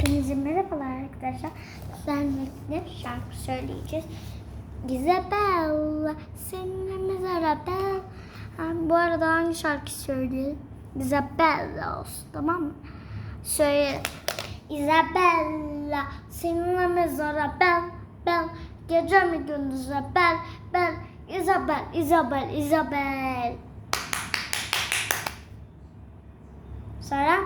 Hepinize merhabalar arkadaşlar. Sizlerle şarkı söyleyeceğiz. Isabella, seninle bel. Ha, bu arada hangi şarkı söyleyelim? Isabella olsun tamam mı? Söyle. Isabella, seninle mezara bel. Gece mi gündüze bel, bel. Isabel, Isabel, Isabel. Sonra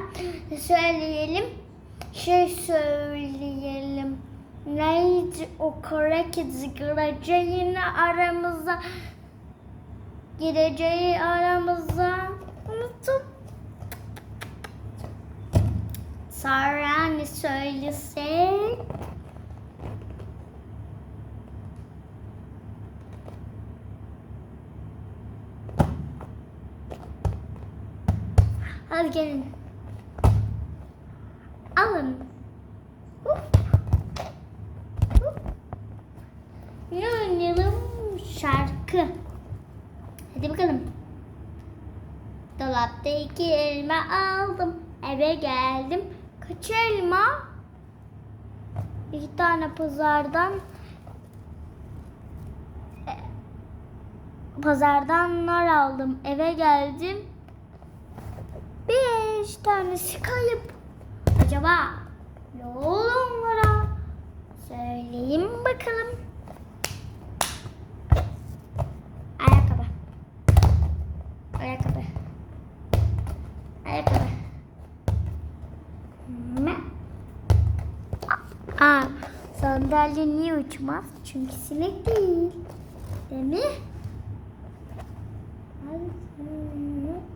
söyleyelim. Şey söyleyelim. Neydi o kara kedi gireceğini aramıza gireceği aramıza unuttum. Sonra ne söylesek? Hadi gelin. Alın. Hop. Hop. Ne oynayalım? Şarkı. Hadi bakalım. Dolapta iki elma aldım. Eve geldim. Kaç elma? İki tane pazardan e, pazardan nar aldım. Eve geldim. Beş tanesi kayıp. Acaba ne oldu onlara? Söyleyeyim bakalım. Ayakkabı. Ayakkabı. Ayakkabı. Ne? Aa, sandalye niye uçmaz? Çünkü sinek değil. Değil mi? Şimdi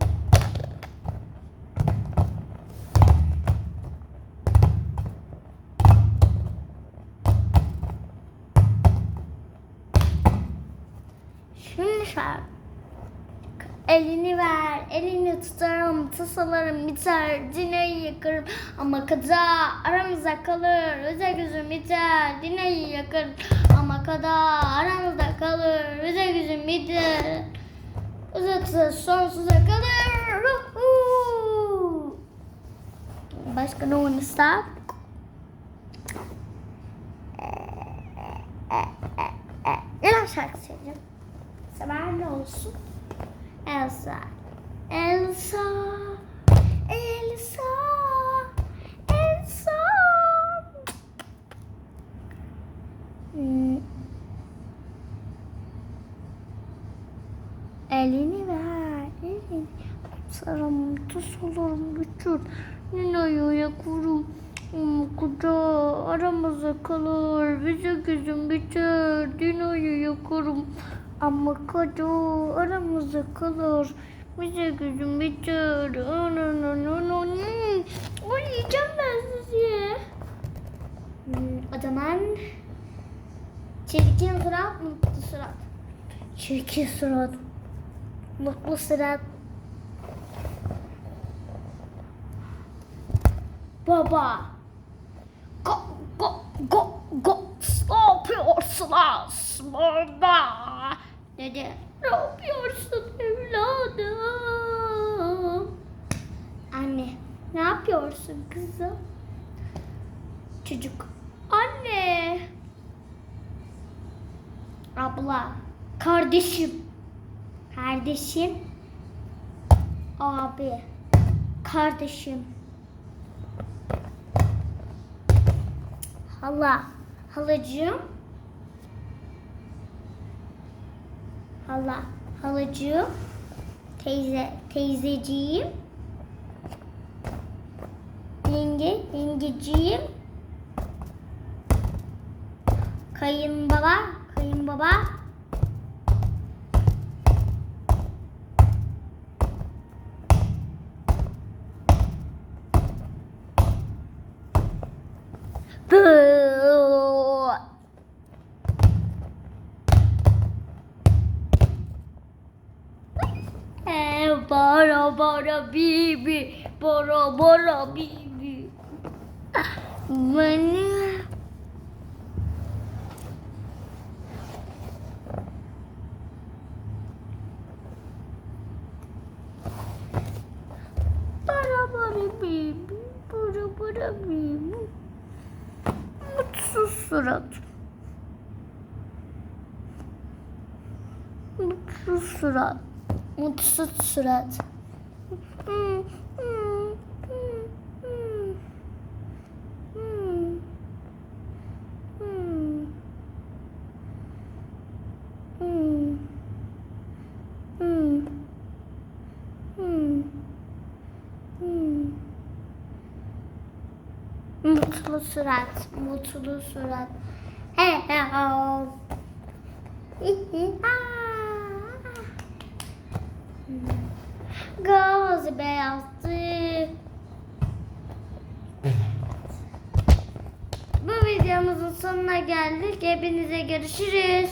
şarkı. Elini ver, elini tutarım, tasalarım biter, dineyi yakarım. Ama kaza aramızda kalır, öze gözüm biter, dineyi yakarım. Ama kaza aramızda kalır, öze gözüm biter, uzatır sonsuza kalır. Başka ne oynasak? Neler şarkı söyleyeceğim? Sabah ne olsun? Elsa. Elsa. Elsa. Elsa. Hmm. Elini ver. Elini. Sarım, tuz olurum, güçür. Nina'yı yakurum. Kuda aramızda kalır. Bize gözüm biter. Dina'yı yakarım. Ama kadı aramızda kalır. Bize gözüm biter. Uyuyacağım ben sizi. O zaman çirkin surat, mutlu surat. Çirkin surat, mutlu surat. Baba. Go, go, go, go. Ne yapıyorsunuz burada? Dedi. Ne yapıyorsun evladım? Anne. Ne yapıyorsun kızım? Çocuk. Anne. Abla. Kardeşim. Kardeşim. Abi. Kardeşim. Hala. Halacığım. Hala. Halacığım. Teyze. Teyzeciğim. Yenge. Yengeciğim. Kayınbaba. Kayınbaba. Boo. Bara bara bibi, bara bara bibi. Beni bara bara bibi, bara bara bibi. surat. Mutsuz surat. Mutsuz surat. Mutlu surat, mutlu surat. He he ha. Hi, hi, ha. Gaz beyazdı. Bu videomuzun sonuna geldik. Hepinize görüşürüz.